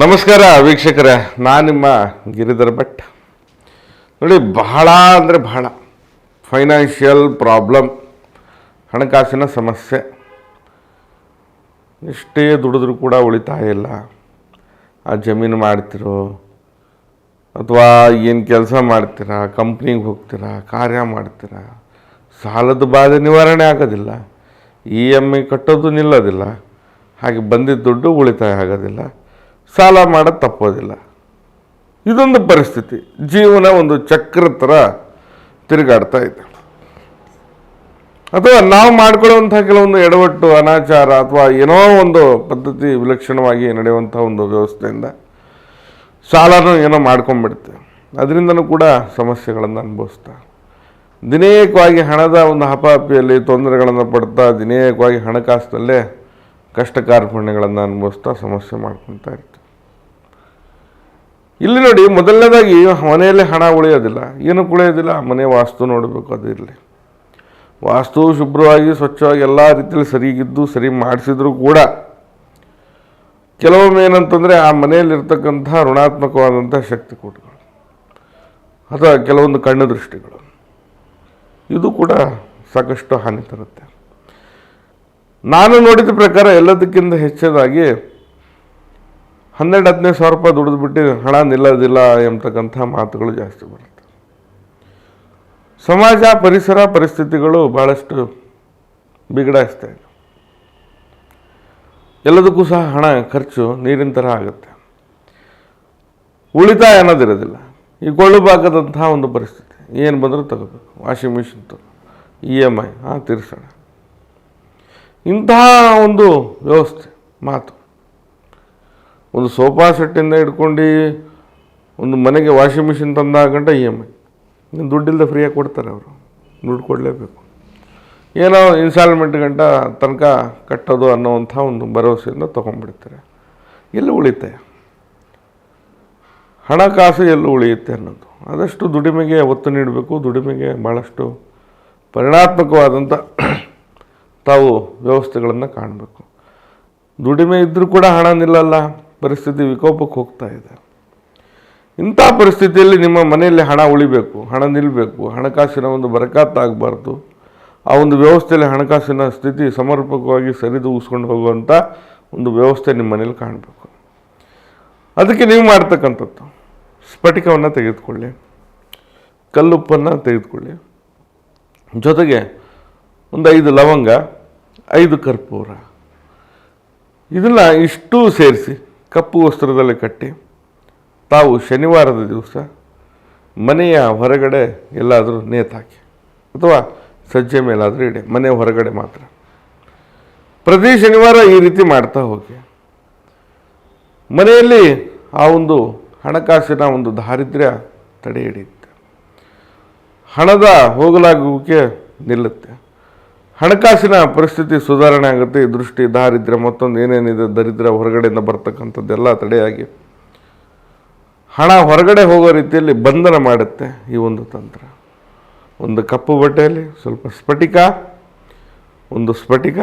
ನಮಸ್ಕಾರ ವೀಕ್ಷಕರೇ, ನಾನು ನಿಮ್ಮ ಗಿರಿಧರ್ ಭಟ್. ನೋಡಿ, ಬಹಳ ಅಂದರೆ ಬಹಳ. ಫೈನಾನ್ಷಿಯಲ್ ಪ್ರಾಬ್ಲಮ್ ಹಣಕಾಸಿನ ಸಮಸ್ಯೆ. ಎಷ್ಟೇ ದುಡಿದ್ರೂ ಕೂಡ ಉಳಿತಾಯ ಇಲ್ಲ. ಆ ಜಮೀನು ಮಾಡ್ತಿರೋ, ಅಥವಾ ಏನು ಕೆಲಸ ಮಾಡ್ತೀರಾ ಕಂಪ್ನಿಗೆ ಹೋಗ್ತೀರಾ, ಕಾರ್ಯ ಮಾಡ್ತೀರಾ, ಸಾಲದ ಬಾಧೆ ನಿವಾರಣೆ ಆಗೋದಿಲ್ಲ. ಇ ಎಂ ಐ ಕಟ್ಟೋದು ನಿಲ್ಲೋದಿಲ್ಲ. ಹಾಗೆ ಬಂದಿದ್ದ ದುಡ್ಡು ಉಳಿತಾಯ ಆಗೋದಿಲ್ಲ. ಸಾಲ ಮಾಡೋದು ತಪ್ಪೋದಿಲ್ಲ. ಇದೊಂದು ಪರಿಸ್ಥಿತಿ. ಜೀವನ ಒಂದು ಚಕ್ರ ಥರ ತಿರುಗಾಡ್ತಾ ಇದೆ. ಅಥವಾ ನಾವು ಮಾಡ್ಕೊಳ್ಳುವಂಥ ಕೆಲವೊಂದು ಎಡವಟ್ಟು, ಅನಾಚಾರ ಅಥವಾ ಏನೋ ಒಂದು ಪದ್ಧತಿ ವಿಲಕ್ಷಣವಾಗಿ ನಡೆಯುವಂಥ ಒಂದು ವ್ಯವಸ್ಥೆಯಿಂದ ಸಾಲನೂ ಏನೋ ಮಾಡ್ಕೊಂಡ್ಬಿಡುತ್ತೆ. ಅದರಿಂದನೂ ಕೂಡ ಸಮಸ್ಯೆಗಳನ್ನು ಅನುಭವಿಸ್ತಾ. ದಿನೇಕವಾಗಿ ಹಣದ ಒಂದು ಹಪಾಪಿಯಲ್ಲಿ ತೊಂದರೆಗಳನ್ನು ಪಡ್ತಾ, ದಿನೇಕವಾಗಿ ಹಣಕಾಸಿನಲ್ಲೇ ಕಷ್ಟ ಕಾರ್ಪಣ್ಯಗಳನ್ನು ಅನುಭವಿಸ್ತಾ ಸಮಸ್ಯೆ ಮಾಡ್ಕೊತಾ ಇರ್ತೀವಿ ಇಲ್ಲಿ ನೋಡಿ ಮೊದಲನೇದಾಗಿ ಮನೆಯಲ್ಲಿ ಹಣ ಉಳಿಯೋದಿಲ್ಲ, ಏನೂ ಉಳಿಯೋದಿಲ್ಲ, ಮನೆ ವಾಸ್ತು ನೋಡಬೇಕು, ಅದು ಇರಲಿ. ವಾಸ್ತು ಶುಭ್ರವಾಗಿ, ಸ್ವಚ್ಛವಾಗಿ ಎಲ್ಲ ರೀತಿಯಲ್ಲಿ ಸರಿಗಿದ್ದು, ಸರಿ ಮಾಡಿಸಿದ್ರು ಕೂಡ ಕೆಲವೊಮ್ಮೆ ಏನಂತಂದರೆ ಆ ಮನೆಯಲ್ಲಿರ್ತಕ್ಕಂಥ ಋಣಾತ್ಮಕವಾದಂಥ ಶಕ್ತಿ ಕೂಟಗಳು ಅಥವಾ ಕೆಲವೊಂದು ಕಣ್ಣು ದೃಷ್ಟಿಗಳು. ಇದು ಕೂಡ ಸಾಕಷ್ಟು ಹಾನಿ ತರುತ್ತೆ. ನಾನು ನೋಡಿದ ಪ್ರಕಾರ ಎಲ್ಲದಕ್ಕಿಂತ ಹೆಚ್ಚದಾಗಿ ಹನ್ನೆರಡು, ಹದಿನೈದು ಸಾವಿರ ರೂಪಾಯಿ ದುಡಿದ್ಬಿಟ್ಟು ಹಣ ನಿಲ್ಲೋದಿಲ್ಲ ಎಂಬತಕ್ಕಂಥ ಮಾತುಗಳು ಜಾಸ್ತಿ ಬರುತ್ತೆ. ಸಮಾಜ, ಪರಿಸರ ಪರಿಸ್ಥಿತಿಗಳು ಭಾಳಷ್ಟು ಬಿಗಡಾಯಿಸ್ತಾ ಇದೆ. ಎಲ್ಲದಕ್ಕೂ ಸಹ ಹಣ, ಖರ್ಚು ನೀರಿನ ಥರ ಆಗುತ್ತೆ. ಉಳಿತಾಯ ಅನ್ನೋದಿರೋದಿಲ್ಲ. ಈ ಕೊಳ್ಳುಬಾಕದಂತಹ ಒಂದು ಪರಿಸ್ಥಿತಿ. ಏನು ಬಂದರೂ ತಗೋಬೇಕು. ವಾಷಿಂಗ್ ಮಿಷಿನ್ ತಗೋ, ಇ ಎಂ ಐ ಹಾಂ ತೀರ್ಸೋಣ ಇಂತಹ ಒಂದು ವ್ಯವಸ್ಥೆ ಮಾತು. ಒಂದು ಸೋಫಾ ಸೆಟ್ಟಿಂದ ಹಿಡ್ಕೊಂಡು ಒಂದು ಮನೆಗೆ ವಾಷಿಂಗ್ ಮಿಷಿನ್ ತಂದಾಗ ಇ ಎಂ ಐ. ನೀನು ದುಡ್ಡಿಲ್ಲದೆ ಫ್ರೀಯಾಗಿ ಕೊಡ್ತಾರೆ ಅವರು. ದುಡ್ಡು ಕೊಡಲೇಬೇಕು. ಏನೋ ಇನ್ಸ್ಟಾಲ್ಮೆಂಟ್ ಗಂಟ ತನಕ ಕಟ್ಟೋದು ಅನ್ನೋವಂಥ ಒಂದು ಭರವಸೆಯಿಂದ ತೊಗೊಂಡ್ಬಿಡ್ತಾರೆ. ಎಲ್ಲಿ ಉಳಿತಾಯ ಹಣಕಾಸು ಎಲ್ಲಿ ಉಳಿಯುತ್ತೆ ಅನ್ನೋದು. ಆದಷ್ಟು ದುಡಿಮೆಗೆ ಒತ್ತು ನೀಡಬೇಕು. ದುಡಿಮೆಗೆ ಭಾಳಷ್ಟು ಪರಿಣಾತ್ಮಕವಾದಂಥ ತಾವು ವ್ಯವಸ್ಥೆಗಳನ್ನು ಕಾಣಬೇಕು. ದುಡಿಮೆ ಇದ್ದರೂ ಕೂಡ ಹಣ ನಿಲ್ಲಲ್ಲ ಪರಿಸ್ಥಿತಿ ವಿಕೋಪಕ್ಕೆ ಹೋಗ್ತಾ ಇದೆ. ಇಂಥ ಪರಿಸ್ಥಿತಿಯಲ್ಲಿ ನಿಮ್ಮ ಮನೆಯಲ್ಲಿ ಹಣ ಉಳಿಬೇಕು, ಹಣ ನಿಲ್ಲಬೇಕು ಹಣಕಾಸಿನ ಒಂದು ಬರಕಾತಾಗಬಾರ್ದು. ಆ ಒಂದು ವ್ಯವಸ್ಥೆಯಲ್ಲಿ ಹಣಕಾಸಿನ ಸ್ಥಿತಿ ಸಮರ್ಪಕವಾಗಿ ಸರಿದೂಗಿಸ್ಕೊಂಡು ಹೋಗುವಂಥ ಒಂದು ವ್ಯವಸ್ಥೆ ನಿಮ್ಮ ಮನೇಲಿ ಕಾಣಬೇಕು. ಅದಕ್ಕೆ ನೀವು ಮಾಡ್ತಕ್ಕಂಥದ್ದು, ಸ್ಫಟಿಕವನ್ನು ತೆಗೆದುಕೊಳ್ಳಿ, ಕಲ್ಲುಪ್ಪನ್ನು ತೆಗೆದುಕೊಳ್ಳಿ. ಜೊತೆಗೆ ಒಂದು ಐದು ಲವಂಗ, ಐದು ಕರ್ಪೂರ. ಇದನ್ನು ಇಷ್ಟು ಸೇರಿಸಿ ಕಪ್ಪು ವಸ್ತ್ರದಲ್ಲಿ ಕಟ್ಟಿ, ತಾವು ಶನಿವಾರದ ದಿವಸ ಮನೆಯ ಹೊರಗಡೆ ಎಲ್ಲಾದರೂ ನೇತಾಕಿ ಅಥವಾ ಸಜ್ಜೆ ಮೇಲಾದರೂ ಇಡಿ, ಮನೆ ಹೊರಗಡೆ ಮಾತ್ರ. ಪ್ರತಿ ಶನಿವಾರ ಈ ರೀತಿ ಮಾಡ್ತಾ ಹೋಗಿ. ಮನೆಯಲ್ಲಿ ಆ ಒಂದು ಹಣಕಾಸಿನ ಒಂದು ದಾರಿದ್ರ್ಯ ತಡೆ ಹಿಡಿಯುತ್ತೆ ಹಣದ ಹೋಗಲಾಗುವಿಕೆ ನಿಲ್ಲುತ್ತೆ. ಹಣಕಾಸಿನ ಪರಿಸ್ಥಿತಿ ಸುಧಾರಣೆ ಆಗುತ್ತೆ, ಈ ದೃಷ್ಟಿ, ದಾರಿದ್ರ್ಯ, ಮತ್ತೊಂದು ಏನೇನಿದೆ, ದರಿದ್ರ ಹೊರಗಡೆಯಿಂದ ಬರ್ತಕ್ಕಂಥದ್ದೆಲ್ಲ ತಡೆಯಾಗಿ. ಹಣ ಹೊರಗಡೆ ಹೋಗೋ ರೀತಿಯಲ್ಲಿ ಬಂಧನ ಮಾಡುತ್ತೆ ಈ ಒಂದು ತಂತ್ರ. ಒಂದು ಕಪ್ಪು ಬಟ್ಟೆಯಲ್ಲಿ ಸ್ವಲ್ಪ ಸ್ಫಟಿಕ, ಒಂದು ಸ್ಫಟಿಕ,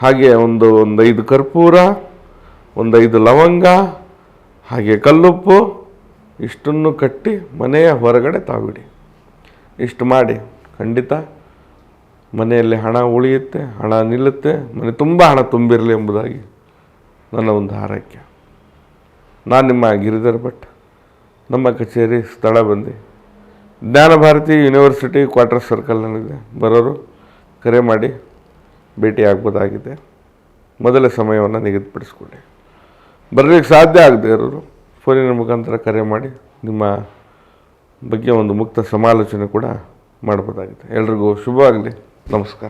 ಹಾಗೆ ಒಂದು ಒಂದು ಐದು ಕರ್ಪೂರ, ಒಂದು ಐದು ಲವಂಗ, ಹಾಗೆ ಕಲ್ಲುಪ್ಪು, ಇಷ್ಟನ್ನು ಕಟ್ಟಿ ಮನೆಯ ಹೊರಗಡೆ ತಾವಿಡಿ. ಇಷ್ಟು ಮಾಡಿ. ಖಂಡಿತ. ಮನೆಯಲ್ಲಿ ಹಣ ಉಳಿಯುತ್ತೆ, ಹಣ ನಿಲ್ಲುತ್ತೆ, ಮನೆ ತುಂಬ ಹಣ ತುಂಬಿರಲಿ ಎಂಬುದಾಗಿ ನನ್ನ ಒಂದು ಹಾರೈಕೆ. ನಾನು ನಿಮ್ಮ ಗಿರಿಧರ್ ಭಟ್. ನಮ್ಮ ಕಚೇರಿ ಸ್ಥಳ ಬಂದು. ಜ್ಞಾನ ಭಾರತಿ ಯೂನಿವರ್ಸಿಟಿ ಕ್ವಾರ್ಟರ್ ಸರ್ಕಲ್ನಲ್ಲಿದೆ ಬರೋರು ಕರೆ ಮಾಡಿ ಭೇಟಿ ಆಗ್ಬೋದಾಗಿದೆ. ಮೊದಲ ಸಮಯವನ್ನು ನಿಗದಿಪಡಿಸ್ಕೊಳ್ಳಿ. ಬರಲಿಕ್ಕೆ ಸಾಧ್ಯ ಆಗದೆ ಇರೋರು ಫೋನಿನ ಮುಖಾಂತರ ಕರೆ ಮಾಡಿ ನಿಮ್ಮ ಬಗ್ಗೆ ಒಂದು ಮುಕ್ತ ಸಮಾಲೋಚನೆ ಕೂಡ ಮಾಡ್ಬೋದಾಗಿದೆ. ಎಲ್ರಿಗೂ ಶುಭವಾಗಲಿ. ನಮಸ್ಕಾರ.